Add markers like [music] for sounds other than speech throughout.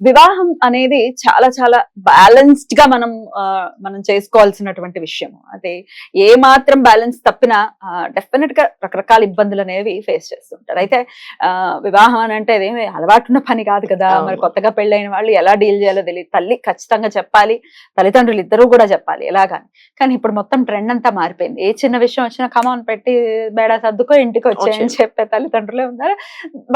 వివాహం అనేది చాలా చాలా బ్యాలెన్స్డ్గా మనం మనం చేసుకోవాల్సినటువంటి విషయం అదే ఏ మాత్రం బ్యాలెన్స్ తప్పినా డెఫినెట్గా రకరకాల ఇబ్బందులు అనేవి ఫేస్ చేస్తుంటారు. అయితే వివాహం అని అంటే అదేమి అలవాటున్న పని కాదు కదా. మరి కొత్తగా పెళ్ళైన వాళ్ళు ఎలా డీల్ చేయాలో తెలియదు తల్లి ఖచ్చితంగా చెప్పాలి. తల్లిదండ్రులు ఇద్దరూ కూడా చెప్పాలి ఎలాగాని. కానీ ఇప్పుడు మొత్తం ట్రెండ్ అంతా మారిపోయింది. ఏ చిన్న విషయం వచ్చినా కమాన్ పెట్టి బేడా సర్దుకో ఇంటికి వచ్చాయని వచ్చేయ్. చెప్పే తల్లిదండ్రులే ఉన్నారు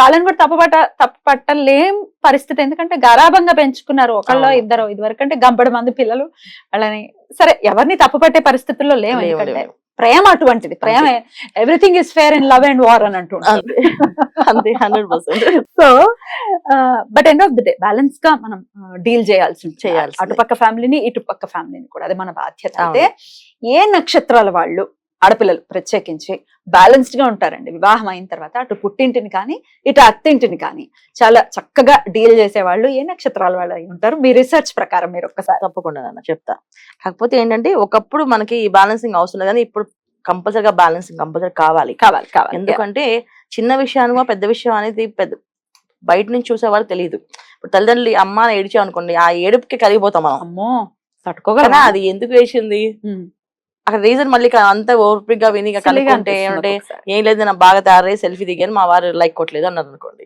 వాళ్ళని కూడా తప్పుపట్ట తప్పు పట్టలేం పరిస్థితి. ఎందుకంటే గారాభంగా పెంచుకున్నారు ఒకళ్ళో. ఇద్దరు ఇదివరకు అంటే గంపడి మంది పిల్లలు వాళ్ళని సరే ఎవరిని తప్పు పట్టే పరిస్థితుల్లో లేవు ఎందుకంటే. ప్రేమ అటువంటిది ప్రేమ everything is fair in love and war అని percent so but end of the day బ్యాలెన్స్గా మనం డీల్ చేయాల్సి. చేయాల్సిందే. అటుపక్క ఫ్యామిలీని ఇటుపక్క ఫ్యామిలీని కూడా అది మన బాధ్యత. అయితే ఏ నక్షత్రాల వాళ్ళు ఆడపిల్లలు ప్రత్యేకించి బ్యాలెన్స్డ్గా ఉంటారండి. వివాహం అయిన తర్వాత అటు పుట్టింటిని కానీ ఇటు అత్తింటిని కానీ చాలా చక్కగా డీల్ చేసే వాళ్ళు ఏ నక్షత్రాల వాళ్ళు అయి ఉంటారు. మీ రీసెర్చ్ ప్రకారం మీరు ఒక్కసారి తప్పకుండా నాన్న చెప్తా. కాకపోతే ఏంటంటే ఒకప్పుడు మనకి ఈ బ్యాలెన్సింగ్ అవసరం లేదు కానీ ఇప్పుడు కంపల్సరీగా బ్యాలెన్సింగ్ కంపల్సరీ కావాలి. కావాలి కావాలి. ఎందుకంటే చిన్న విషయానికి పెద్ద విషయం అనేది పెద్ద బయట నుంచి చూసేవాళ్ళు తెలియదు ఇప్పుడు తల్లిదండ్రులు ఈ అమ్మ ఏడిచాం అనుకోండి ఆ ఏడుపుకి కరిగిపోతాం మనం. అమ్మో! తట్టుకోగలరా అది ఎందుకు వేసింది. అక్కడ రీజన్ మళ్ళీ క- అంత ఓపిక్గా విని కనుక్కుంటే అనిపిస్తుంది ఏమంటే. ఏం లేదు నేను బాగా తయారై సెల్ఫీ దిగాను మా వారు లైక్ కొట్టలేదు అన్నారు అనుకోండి.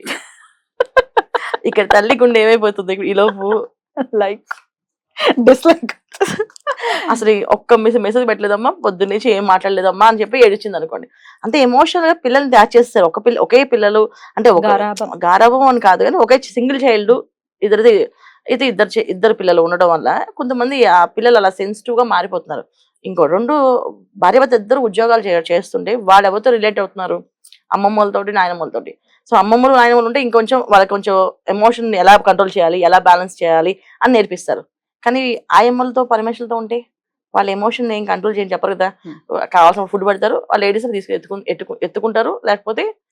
ఇక్కడ తల్లి గుండె ఏమైపోతుంది ఈ లోపు? లైక్ డిస్లైక్ అసలు ఒక్క మెసేజ్ మెసేజ్ పెట్టలేదమ్మా పొద్దున్న నుంచి ఏం మాట్లాడలేదమ్మా అని చెప్పి ఏడిచింది అనుకోండి. అంతే ఎమోషనల్గా పిల్లల్ని దాచి చేస్తారు. ఒక పిల్ల ఒకే పిల్లలు అంటే. గారాబం అని కాదు కానీ ఒకే సింగిల్ చైల్డ్ ఇద్దరిది అయితే ఇద్దరు ఇద్దరు పిల్లలు ఉండడం వల్ల కొంతమంది ఆ పిల్లలు అలా సెన్సిటివ్గా మారిపోతున్నారు. ఇంకో రెండు భార్య భర్త ఇద్దరు ఉద్యోగాలు చేస్తుంటే వాళ్ళు ఎవరితో రిలేట్ అవుతున్నారు? అమ్మమ్మలతోటి నాయనమ్మలతోటి. సో అమ్మమ్మలు నాయనమ్మలు ఉంటే ఇంకొంచెం వాళ్ళకి కొంచెం ఎమోషన్ ఎలా కంట్రోల్ చేయాలి? ఎలా బ్యాలెన్స్ చేయాలి? అని నేర్పిస్తారు. కానీ ఆయమ్మలతో పరమేశ్వరులతో ఉంటే వాళ్ళ ఎమోషన్ ఏం కంట్రోల్ చేయని చెప్పరు కదా. కావాల్సిన ఫుడ్ పెడతారు వాళ్ళ లేడీస్ తీసుకుని ఎత్తుకు ఎత్తుకు ఎత్తుకుంటారు. లేకపోతే ఆ,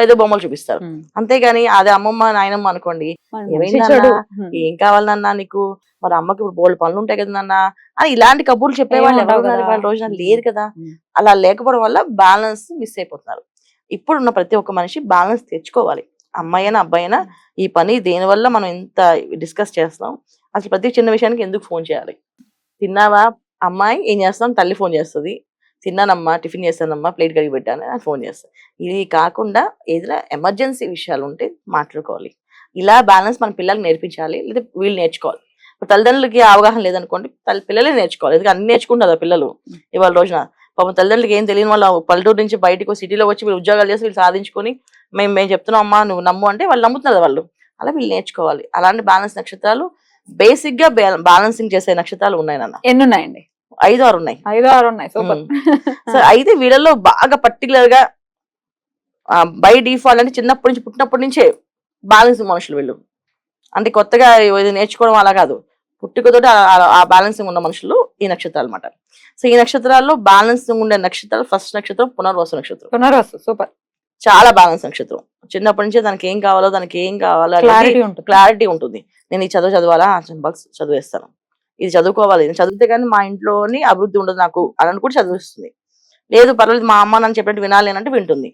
ఏదో బొమ్మలు చూపిస్తారు. అంతేగాని అది అమ్మమ్మ నాయనమ్మ అనుకోండి. ఏం కావాలన్నా నీకు? మరి అమ్మకి ఇప్పుడు బోల్డ్ పనులు ఉంటాయి కదా నాన్న? అని ఇలాంటి కబుర్లు చెప్పేవాళ్ళు ఎవరు రోజున? లేరు కదా. అలా లేకపోవడం వల్ల బ్యాలెన్స్ మిస్ అయిపోతున్నారు. ఇప్పుడున్న ప్రతి ఒక్క మనిషి బ్యాలెన్స్ తెచ్చుకోవాలి. అమ్మాయి అయినా అబ్బాయి అయినా ఈ పని దేని వల్ల మనం ఇంత డిస్కస్ చేస్తాం అసలు ప్రతి చిన్న విషయానికి ఎందుకు ఫోన్ చేయాలి? తిన్నావా? అమ్మాయి ఏం చేస్తాం తల్లి ఫోన్ చేస్తుంది. తిన్నానమ్మా టిఫిన్ చేస్తానమ్మా ప్లేట్ కడిగి పెట్టాను అని ఫోన్ చేస్తాను ఇది కాకుండా ఏదైనా ఎమర్జెన్సీ విషయాలు ఉంటే మాట్లాడుకోవాలి. ఇలా బ్యాలెన్స్ మన పిల్లలకు నేర్పించాలి లేదా వీళ్ళు నేర్చుకోవాలి. ఇప్పుడు తల్లిదండ్రులకి అవగాహన లేదనుకోండి తల్లి పిల్లలే నేర్చుకోవాలి. ఎందుకంటే అన్ని నేర్చుకుంటారు పిల్లలు ఇవాళ రోజున. పాపం తల్లిదండ్రులకి ఏం తెలియని వాళ్ళు పల్లెటూరు నుంచి బయటకు సిటీలో వచ్చి వీళ్ళు ఉద్యోగాలు చేసి వీళ్ళు సాధించుకొని మేము మేము చెప్తున్నాం అమ్మా నువ్వు నమ్ము అంటే వాళ్ళు నమ్ముతున్నారు వాళ్ళు. అలా వీళ్ళు నేర్చుకోవాలి. అలాంటి బ్యాలెన్స్ నక్షత్రాలు బేసిక్గా బ్యాలెన్సింగ్ చేసే నక్షత్రాలు ఉన్నాయి నాన్న. ఎన్ని ఉన్నాయండి? ఐదు ఆరు ఉన్నాయి ఐదో ఆరు ఉన్నాయి సూపర్. సో అయితే వీళ్ళలో బాగా పర్టికులర్గా బై డిఫాల్ట్ అంటే చిన్నప్పటి నుంచి పుట్టినప్పటి నుంచే బ్యాలెన్స్ మనుషులు వీళ్ళు. అంటే కొత్తగా ఇది నేర్చుకోవడం అలా కాదు. పుట్టుకతోటి ఆ- బ్యాలెన్సింగ్ ఉన్న మనుషులు ఈ నక్షత్రాలు అన్నమాట సో ఈ నక్షత్రాల్లో బ్యాలెన్సింగ్ ఉండే నక్షత్రాలు ఫస్ట్ నక్షత్రం పునర్వసు నక్షత్రం. పునర్వసు సూపర్. చాలా బ్యాలెన్స్ నక్షత్రం. చిన్నప్పటి నుంచే దానికి ఏం కావాలో దానికి ఏం కావాలో క్లారిటీ ఉంటుంది. క్లారిటీ ఉంటుంది. నేను ఈ చదువు చదవాలా? సింబల్స్ చదివేస్తాను. ఇది చదువుకోవాలి. చదివితే కానీ మా ఇంట్లోని అభివృద్ధి ఉండదు నాకు అని అని కూడా చదివిస్తుంది. లేదు పర్వాలేదు మా అమ్మ నన్ను చెప్పినట్టు వినాలి అని అంటే వింటుంది.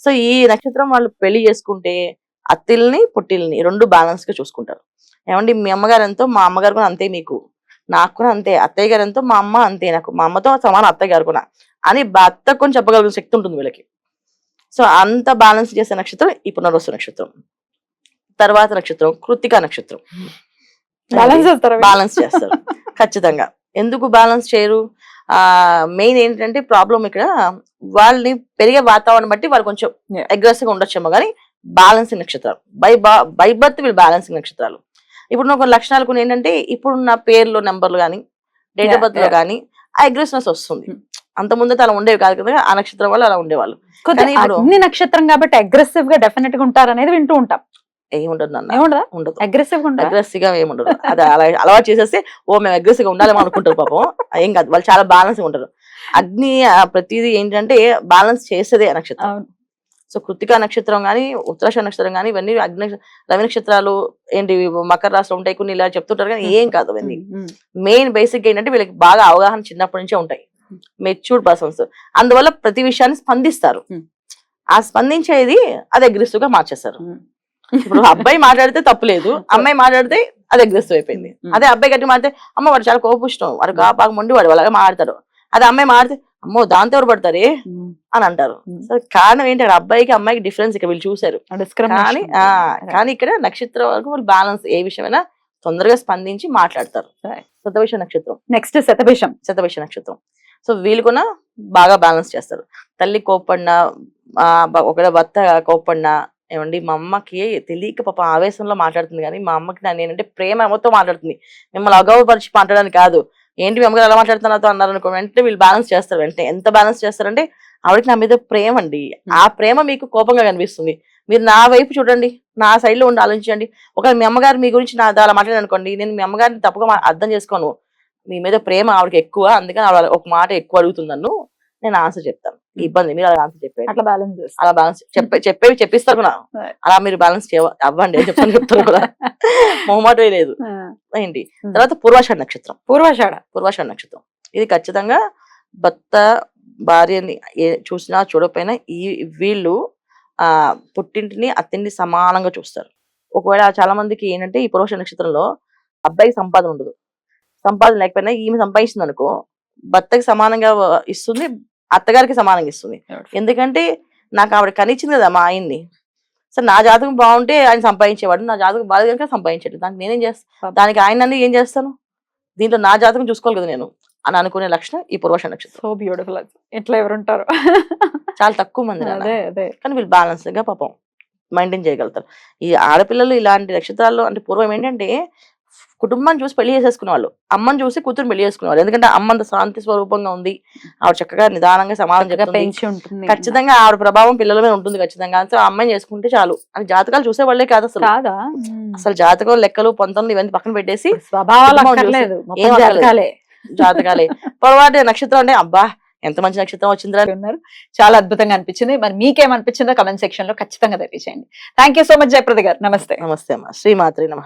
సో ఈ నక్షత్రం వాళ్ళు పెళ్ళి చేసుకుంటే అత్తిల్ని పుట్టిల్ని రెండు బ్యాలెన్స్గా చూసుకుంటారు. ఏమండి మీ అమ్మగారు ఎంతో మా అమ్మగారు కూడా అంతే మీకు. నాకు కూడా అంతే. అత్తయ్య గారు ఎంతో మా అమ్మ అంతే నాకు. మా అమ్మతో సమానం అత్తయ్య గారు కూడా. అని భర్త కొని చెప్పగలిగిన శక్తి ఉంటుంది వీళ్ళకి. సో అంత బ్యాలెన్స్ చేసే నక్షత్రం ఈ పునర్వసు నక్షత్రం. తర్వాత నక్షత్రం కృతికా నక్షత్రం. బ్యాలెన్స్ చేస్తారా బ్యాలెన్స్ చేస్తారు. ఖచ్చితంగా. ఎందుకు బ్యాలెన్స్ చేయరు? ఆ మెయిన్ ఏంటంటే ప్రాబ్లం ఇక్కడ వాళ్ళని పెరిగే వాతావరణం బట్టి వాళ్ళు కొంచెం. అగ్రెసివ్గా ఉండొచ్చేమో కానీ బ్యాలెన్సింగ్ నక్షత్రాలు. బై బై బర్త్ వీళ్ళు బ్యాలెన్సింగ్ నక్షత్రాలు. ఇప్పుడు ఒక లక్షణాలు కొన్ని ఏంటంటే ఇప్పుడున్న పేర్లు నెంబర్లు కానీ డేట్ ఆఫ్ బర్త్లో. కానీ ఆ అగ్రెసివ్నెస్ వస్తుంది. Hmm. అంత ముందు అలా ఉండేవి కాదు కదా ఆ నక్షత్రం వాళ్ళు అలా ఉండేవాళ్ళు. అగ్ని నక్షత్రం కాబట్టి అగ్రెసివ్గా డెఫినెట్గా ఉంటారు అనేది వింటూ ఉంటాం. ఏముండదు నాన్న ఏముండదా? ఉండదు. అగ్రెసివ్గా ఉంటారా అగ్రెసివ్గా ఏముండదు. అది అలా అలవాటు చేసేస్తే ఓ మేము అగ్రెసివ్గా ఉండాలేమో అనుకుంటారు పాపం. ఏం కాదు వాళ్ళు చాలా బ్యాలెన్స్ ఉంటారు. అగ్ని ప్రతిదీ ఏంటంటే బ్యాలెన్స్ చేసేదే నక్షత్రం. సో కృతికా నక్షత్రం కానీ ఉత్తరాష నక్షత్రం కానీ ఇవన్నీ అగ్ని రవి నక్షత్రాలు ఏంటి మకర రాశిలో ఉంటాయి కొన్ని ఇలా చెప్తుంటారు కానీ ఏం కాదు అవన్నీ. ఉమ్, మెయిన్ బేసిక్ ఏంటంటే వీళ్ళకి బాగా అవగాహన చిన్నప్పటి నుంచే ఉంటాయి. మెచ్యూర్డ్ పర్సన్స్ అందువల్ల ప్రతి విషయాన్ని స్పందిస్తారు. ఆ స్పందించేది అది అగ్రెసివ్గా మార్చేస్తారు. ఇప్పుడు అబ్బాయి మాట్లాడితే తప్పు లేదు అమ్మాయి మాట్లాడితే అది అగ్రెసివ్ అయిపోయింది. అదే అబ్బాయి గట్టి మాట్లాడితే అమ్మ వాడు చాలా కోపిష్టం వాడు బాగా మొండి వాడు అలాగే మాట్లాడతాడు. అదే అమ్మాయి మాట్లాడితే అమ్మో దాంతో ఎవరు పడతారే. అని అంటారు. కారణం ఏంటి? అబ్బాయికి అమ్మాయికి డిఫరెన్స్ ఇక్కడ వీళ్ళు చూశారు. Discrimination. కానీ కానీ ఇక్కడ నక్షత్రం వరకు వాళ్ళు బ్యాలెన్స్ ఏ విషయమైనా తొందరగా స్పందించి మాట్లాడతారు. శతవిష నక్షత్రం. నెక్స్ట్ శతభిషం శతవిష నక్షత్రం. సో వీళ్ళు కూడా బాగా బ్యాలెన్స్ చేస్తారు. తల్లి కోప్పడినా ఒకవేళ భర్త కోప్పడినా ఏమండి? మా అమ్మకి తెలియక పాప ఆవేశంలో మాట్లాడుతుంది కానీ మా అమ్మకి నా నేనంటే ప్రేమ అమ్మతో మాట్లాడుతుంది. మిమ్మల్ని అగౌరవపరిచి మాట్లాడడానికి కాదు. ఏంటి మీ అమ్మగారు ఎలా మాట్లాడుతున్నా నాతో అన్నారు అనుకో వెంటనే వీళ్ళు బ్యాలెన్స్ చేస్తారు. వెంటనే ఎంత బ్యాలెన్స్ చేస్తారంటే ఆవిడకి నా మీద ప్రేమ అండి. ఆ ప్రేమ మీకు కోపంగా కనిపిస్తుంది. మీరు నా వైపు చూడండి. నా సైడ్లో ఉండి ఆలోచించండి. ఒకవేళ మీ అమ్మగారు మీ గురించి నా అలా మాట్లాడాను అనుకోండి నేను మీ అమ్మగారిని తప్పుగా అర్థం చేసుకోను. మీ మీద ప్రేమ ఆవిడకి ఎక్కువ. అందుకని ఆవిడ ఒక మాట ఎక్కువ అడుగుతుంది నన్ను. నేను ఆన్సర్ చెప్తాను. ఇబ్బంది మీరు అలా ఆన్సర్ చెప్పారు అట్లా బ్యాలెన్స్ అలా బ్యాలెన్స్ చెప్పే చెప్పేవి చెప్పిస్తారు కూడా. అలా మీరు బ్యాలెన్స్ అవ్వండి చెప్తాను చెప్తారు కూడా. [laughs] మొహమాటమే లేదు. ఏంటి. తర్వాత పూర్వాషాఢ నక్షత్రం. పూర్వాషాఢ. పూర్వాషాఢ నక్షత్రం. ఇది ఖచ్చితంగా భర్త భార్యని చూసినా చూడకపోయినా ఈ వీళ్ళు ఆ పుట్టింటిని అత్తింటిని సమానంగా చూస్తారు. ఒకవేళ చాలా మందికి ఏంటంటే ఈ పురుష నక్షత్రంలో అబ్బాయికి సంపాదన ఉండదు. సంపాదన లేకపోయినా ఈమె సంపాదిస్తుంది అనుకో భర్తకి సమానంగా ఇస్తుంది అత్తగారికి సమానంగా ఇస్తుంది. ఎందుకంటే నాకు ఆవిడ కనిచ్చింది కదా మా ఆయన్ని. సరే నా జాతకం బాగుంటే ఆయన సంపాదించేవాడు. నా జాతకం బాగా కనుక సంపాదించాడు దానికి నేనేం చేస్తాను దానికి ఆయన ఏం చేస్తాను? దీంట్లో నా జాతకం చూసుకోవాలి కదా నేను అని అనుకునే లక్షణం ఈ పూర్వష నక్షత్రం. సో బ్యూటిఫుల్ ఇట్లా ఎవరుంటారు? చాలా తక్కువ మంది కానీ వీళ్ళు బ్యాలెన్స్గా పాపం మెయింటైన్ చేయగలుగుతారు. ఈ ఆడపిల్లలు ఇలాంటి నక్షత్రాల్లో అంటే పూర్వం ఏంటంటే కుటుంబాన్ని చూసి పెళ్ళి చేసేసుకునే వాళ్ళు అమ్మని చూసి కూతురు పెళ్ళి చేసుకునేవాళ్ళు. ఎందుకంటే అమ్మ అంత శాంతి స్వరూపంగా ఉంది. ఆవిడ చక్కగా నిదానంగా సమాధానం పెంచి ఉంటుంది. ఖచ్చితంగా ఆవిడ ప్రభావం పిల్లల మీద ఉంటుంది ఖచ్చితంగా. సో ఆ అమ్మాయిని చేసుకుంటే చాలు. అని జాతకాలు చూసే వాళ్ళే కాదు అసలు. కాదా? అసలు జాతకం లెక్కలు పొంతలు ఇవన్నీ పక్కన పెట్టేసి స్వభావాలు జాతకాలే? పొరపాటు నక్షత్రం అంటే అబ్బా ఎంత మంచి నక్షత్రం వచ్చిందిరా. ఉన్నారు. చాలా అద్భుతంగా అనిపించింది. మరి మీకేమనిపించిందో కమెంట్ సెక్షన్లో ఖచ్చితంగా తెలియజేయండి thank you so much Jayaprada గారు నమస్తే. నమస్తే అమ్మా. శ్రీమాత్రి నమ.